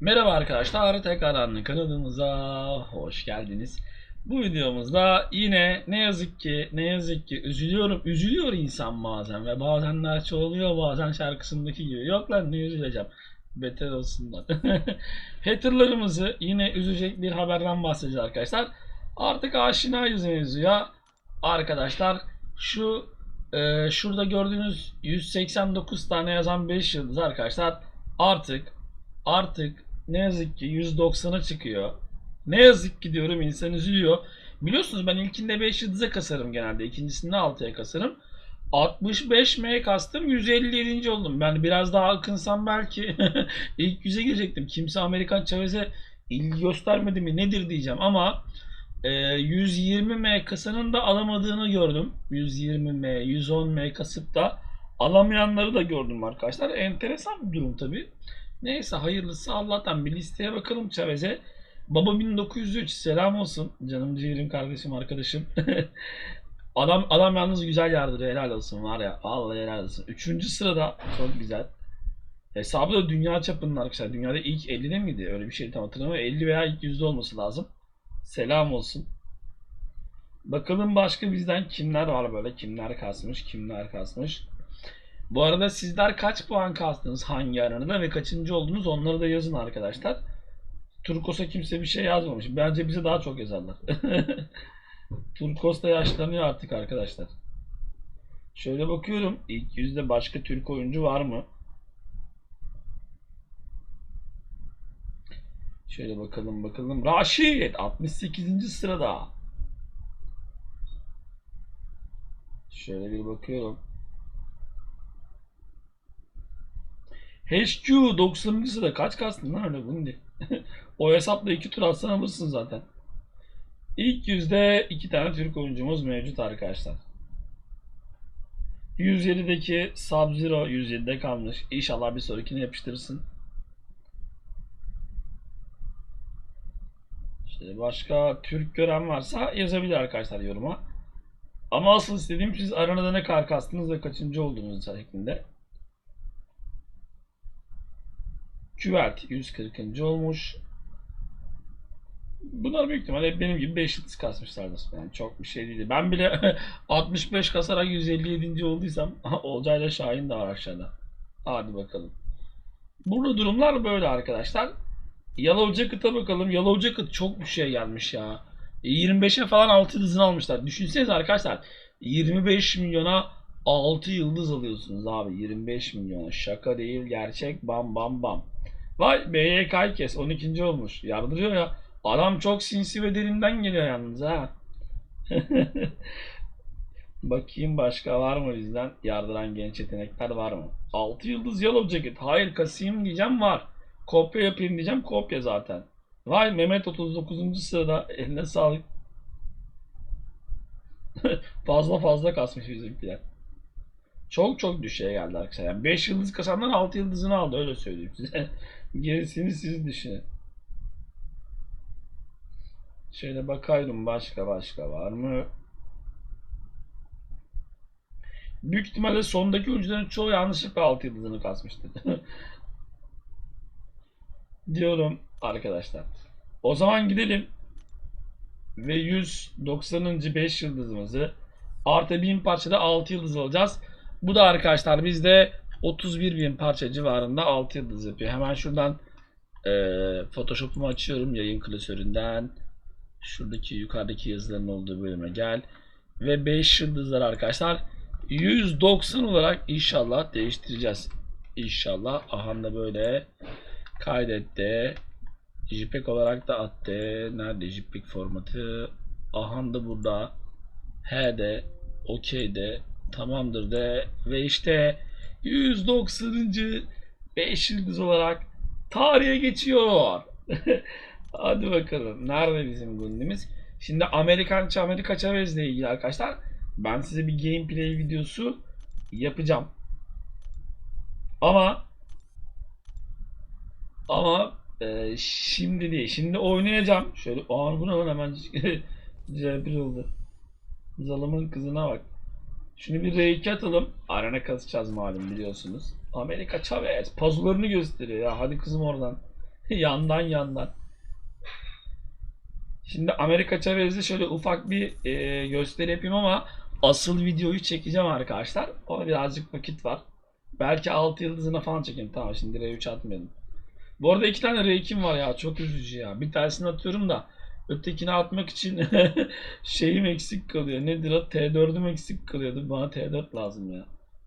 Merhaba arkadaşlar, tekrardan kanalımıza hoş geldiniz. Bu videomuzda yine ne yazık ki ne yazık ki üzülüyorum. Üzülüyor insan bazen ve bazenler çoğuluyor bazen şarkısındaki gibi. Yok lan ne üzüleceğim. Beter olsunlar. Haterlarımızı yine üzecek bir haberden bahsedeceğiz arkadaşlar. Artık aşinayız mevzuya. Arkadaşlar şu e, şurada gördüğünüz 189 tane yazan 5 yıldız arkadaşlar artık artık ne yazık ki 190'a çıkıyor. Ne yazık ki diyorum insan üzülüyor. Biliyorsunuz ben ilkinde 5 yıldıza kasarım genelde. ikincisinde 6'ya kasarım. 65 M kastım 157. oldum. Ben biraz daha akınsam belki ilk 100'e girecektim. Kimse Amerikan Chavez'e ilgi göstermedi mi nedir diyeceğim ama e, 120 M kasanın da alamadığını gördüm. 120 M, 110 M kasıp da alamayanları da gördüm arkadaşlar. Enteresan bir durum tabi. Neyse hayırlısı Allah'tan bir listeye bakalım Chavez'e. Baba 1903 selam olsun. Canım ciğerim kardeşim arkadaşım. adam adam yalnız güzel yardırıyor helal olsun var ya. Vallahi helal olsun. Üçüncü sırada çok güzel. Hesabı da dünya çapında arkadaşlar. Dünyada ilk 50'de miydi? Öyle bir şey tam hatırlamıyorum. 50 veya ilk yüzde olması lazım. Selam olsun. Bakalım başka bizden kimler var böyle? Kimler kasmış? Kimler kasmış? Bu arada sizler kaç puan kastınız hangi aranada ve kaçıncı oldunuz onları da yazın arkadaşlar. Turkos'a kimse bir şey yazmamış. Bence bize daha çok yazarlar. Turkos da yaşlanıyor artık arkadaşlar. Şöyle bakıyorum. İlk yüzde başka Türk oyuncu var mı? Şöyle bakalım bakalım. Raşit 68. sırada. Şöyle bir bakıyorum. HQ 90. sırada kaç kastın lan öyle bunu diye. o hesapla iki tur atsan alırsın zaten. İlk yüzde iki tane Türk oyuncumuz mevcut arkadaşlar. 107'deki Sub-Zero 107'de kalmış. İnşallah bir sonrakine yapıştırırsın. İşte başka Türk gören varsa yazabilir arkadaşlar yoruma. Ama asıl istediğim siz aranada ne kadar kastınız ve kaçıncı olduğunuz şeklinde. Küvert 140. olmuş. Bunlar büyük ihtimalle benim gibi 5 yıldız kasmışlardır. Yani çok bir şey değil. Ben bile 65 kasarak 157. olduysam Olcayla Şahin de var aşağıda. Hadi bakalım. Burada durumlar böyle arkadaşlar. Yellow Jacket'a bakalım. Yellow Jacket çok bir şey gelmiş ya. 25'e falan 6 yıldızını almışlar. Düşünsenize arkadaşlar. 25 milyona 6 yıldız alıyorsunuz abi. 25 milyona. Şaka değil gerçek. Bam bam bam. Vay BYK kes 12. olmuş. Yardırıyor ya. Adam çok sinsi ve derinden geliyor yalnız ha. Bakayım başka var mı bizden yardıran genç yetenekler var mı? 6 yıldız Yellow Jacket. Hayır kasayım diyeceğim var. Kopya yapayım diyeceğim kopya zaten. Vay Mehmet 39. sırada eline sağlık. fazla fazla kasmış bizimkiler. Çok çok düşeye geldi arkadaşlar. Yani 5 yıldız kasandan 6 yıldızını aldı öyle söyleyeyim size. Gerisini siz düşünün. Şöyle bakayım başka başka var mı? Büyük ihtimalle sondaki oyuncuların çoğu yanlışlıkla 6 yıldızını kasmıştır. Diyorum arkadaşlar. O zaman gidelim ve 190. 5 yıldızımızı artı 1000 parçada 6 yıldız alacağız. Bu da arkadaşlar bizde 31 bin parça civarında 6 yıldız yapıyor. Hemen şuradan e, Photoshop'umu açıyorum yayın klasöründen. Şuradaki yukarıdaki yazıların olduğu bölüme gel. Ve 5 yıldızlar arkadaşlar 190 olarak inşallah değiştireceğiz. İnşallah. Aha da böyle kaydetti. JPEG olarak da attı. Nerede JPEG formatı? Aha da burada. H'de. OK'de. Tamamdır de. Ve işte 190. 5 yıldız olarak tarihe geçiyor. Hadi bakalım. Nerede bizim gündemiz? Şimdi Amerikan Amerika Chavez ile ilgili arkadaşlar ben size bir gameplay videosu yapacağım. Ama ama e, şimdi değil. Şimdi oynayacağım. Şöyle aa bu ne lan hemen C1 oldu. Zalımın kızına bak. Şunu bir R2 atalım. Arena kasacağız malum biliyorsunuz. Amerika Chavez. Pazularını gösteriyor ya. Hadi kızım oradan. yandan yandan. Şimdi Amerika Chavez'de şöyle ufak bir e, gösteri yapayım ama asıl videoyu çekeceğim arkadaşlar. Ona birazcık vakit var. Belki 6 yıldızına falan çekeyim. Tamam şimdi R3 atmayalım. Bu arada iki tane R2'm var ya. Çok üzücü ya. Bir tanesini atıyorum da ötekini atmak için şeyim eksik kalıyor. Nedir o? T4'üm eksik kalıyordu. Bana T4 lazım ya.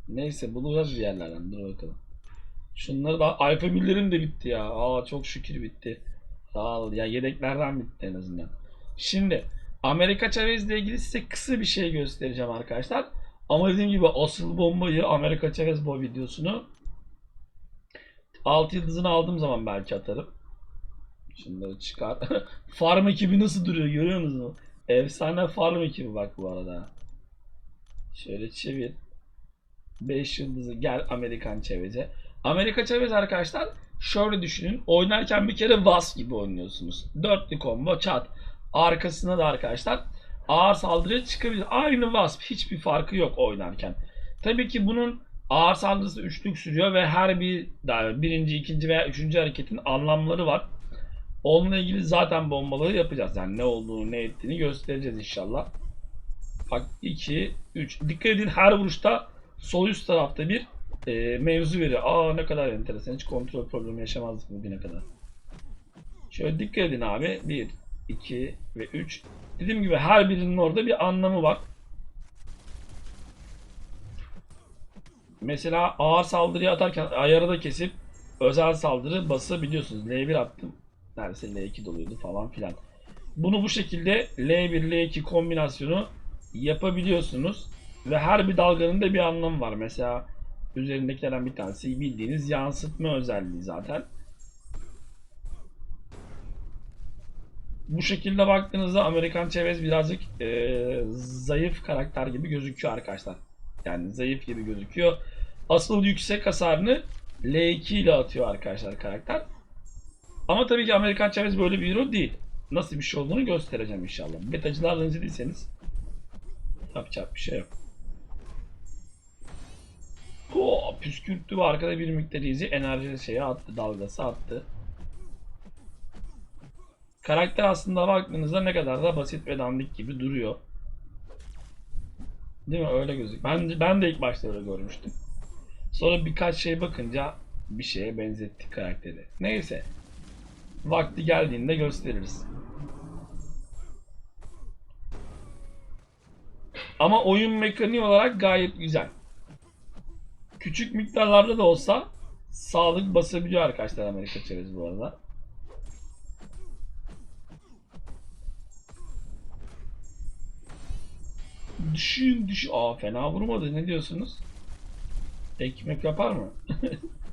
Neyse bulacağız bir yerlerden. Dur bakalım. Şunları da alfa birlerim de bitti ya. Aa çok şükür bitti. Sağ ol. Ya yedeklerden bitti en azından. Şimdi Amerika Chavez ile ilgili size kısa bir şey göstereceğim arkadaşlar. Ama dediğim gibi asıl bombayı Amerika Chavez bu videosunu 6 yıldızını aldığım zaman belki atarım. Şunları çıkar. farm ekibi nasıl duruyor görüyor musunuz? Efsane farm ekibi bak bu arada. Şöyle çevir. 5 yıldızı gel Amerikan Chavez'e. Amerika Chavez arkadaşlar şöyle düşünün. Oynarken bir kere Wasp gibi oynuyorsunuz. Dörtlü combo çat. Arkasına da arkadaşlar ağır saldırıya çıkabilir. Aynı Wasp. Hiçbir farkı yok oynarken. Tabii ki bunun ağır saldırısı üçlük sürüyor ve her bir birinci, ikinci veya üçüncü hareketin anlamları var. Onunla ilgili zaten bombaları yapacağız. Yani ne olduğunu, ne ettiğini göstereceğiz inşallah. Bak 2, 3. Dikkat edin her vuruşta sol üst tarafta bir e, mevzu veriyor. Aa ne kadar enteresan. Hiç kontrol problemi yaşamazdık bugüne kadar. Şöyle dikkat edin abi. 1, 2 ve 3. Dediğim gibi her birinin orada bir anlamı var. Mesela ağır saldırıya atarken ayarı da kesip özel saldırı basabiliyorsunuz. L1 attım. Neredeyse L2 doluydu falan filan. Bunu bu şekilde L1 L2 kombinasyonu yapabiliyorsunuz. Ve her bir dalganın da bir anlamı var. Mesela üzerindekilerden bir tanesi bildiğiniz yansıtma özelliği zaten. Bu şekilde baktığınızda Amerikan Chavez birazcık e, zayıf karakter gibi gözüküyor arkadaşlar. Yani zayıf gibi gözüküyor. Asıl yüksek hasarını L2 ile atıyor arkadaşlar karakter. Ama tabii ki Amerikan Chavez böyle bir hero değil. Nasıl bir şey olduğunu göstereceğim inşallah. Betacılarla izlediyseniz yapacak bir şey yok. Oo, püskürttü ve arkada bir miktar izi enerji şeye attı, dalgası attı. Karakter aslında baktığınızda ne kadar da basit ve dandik gibi duruyor. Değil mi? Öyle gözüküyor. Ben, ben de ilk başta öyle görmüştüm. Sonra birkaç şey bakınca bir şeye benzettik karakteri. Neyse. Vakti geldiğinde gösteririz. Ama oyun mekaniği olarak gayet güzel. Küçük miktarlarda da olsa sağlık basabiliyor arkadaşlar Amerika Chavez bu arada. Düşün düşün. Aa fena vurmadı. Ne diyorsunuz? Ekmek yapar mı?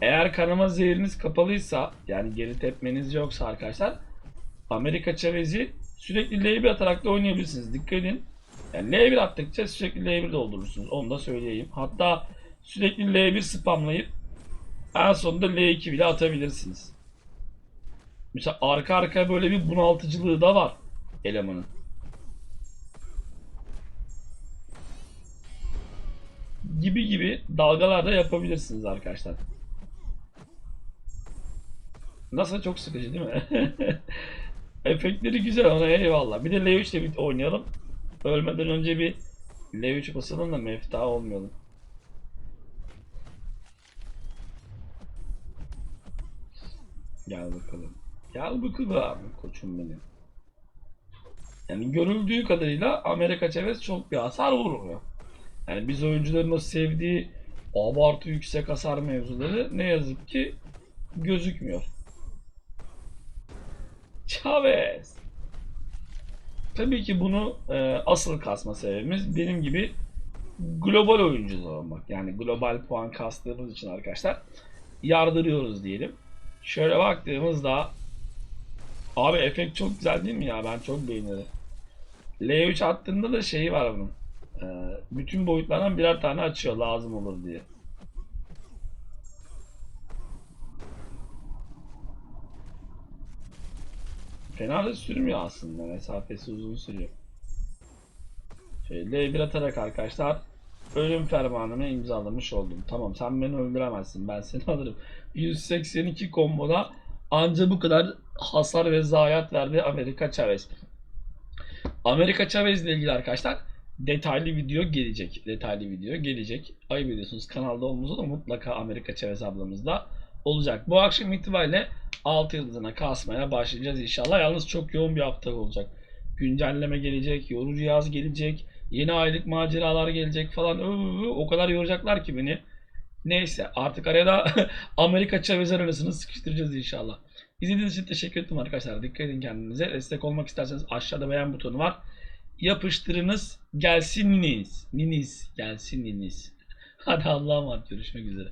Eğer kanama zehriniz kapalıysa yani geri tepmeniz yoksa arkadaşlar Amerika Chavez'i sürekli L1 atarak da oynayabilirsiniz. Dikkat edin. Yani L1 attıkça sürekli L1 doldurursunuz. Onu da söyleyeyim. Hatta sürekli L1 spamlayıp en sonunda L2 bile atabilirsiniz. Mesela arka arkaya böyle bir bunaltıcılığı da var elemanın. Gibi gibi dalgalar da yapabilirsiniz arkadaşlar. Nasıl çok sıkıcı değil mi? Efektleri güzel ona eyvallah. Bir de L3 ile bir oynayalım. Ölmeden önce bir L3 basalım da mefta olmayalım. Gel bakalım. Gel bakalım koçum benim. Yani görüldüğü kadarıyla Amerika Chavez çok bir hasar vurmuyor. Yani biz oyuncuların o sevdiği abartı yüksek hasar mevzuları ne yazık ki gözükmüyor. Chavez. Tabii ki bunu e, asıl kasma sebebimiz benim gibi global oyuncu olmak. Yani global puan kastığımız için arkadaşlar yardırıyoruz diyelim. Şöyle baktığımızda abi efekt çok güzel değil mi ya? Ben çok beğenirim. L3 attığında da şeyi var bunun. E, bütün boyutlardan birer tane açıyor lazım olur diye. Fena da sürmüyor aslında. Mesafesi uzun sürüyor. Şöyle L1 atarak arkadaşlar ölüm fermanını imzalamış oldum. Tamam sen beni öldüremezsin. Ben seni alırım. 182 komboda anca bu kadar hasar ve zayiat verdi Amerika Chavez. Amerika Chavez ile ilgili arkadaşlar detaylı video gelecek. Detaylı video gelecek. Ayıp ediyorsunuz kanalda olmamızı da mutlaka Amerika Chavez ablamızda olacak. Bu akşam itibariyle 6 yıldızına kasmaya başlayacağız inşallah. Yalnız çok yoğun bir hafta olacak. Güncelleme gelecek, yorucu yaz gelecek, yeni aylık maceralar gelecek falan. O kadar yoracaklar ki beni. Neyse artık araya da Amerika Chavez arasını sıkıştıracağız inşallah. İzlediğiniz için teşekkür ederim arkadaşlar. Dikkat edin kendinize. Destek olmak isterseniz aşağıda beğen butonu var. Yapıştırınız gelsin niniz. Niniz gelsin niniz. Hadi Allah'a emanet görüşmek üzere.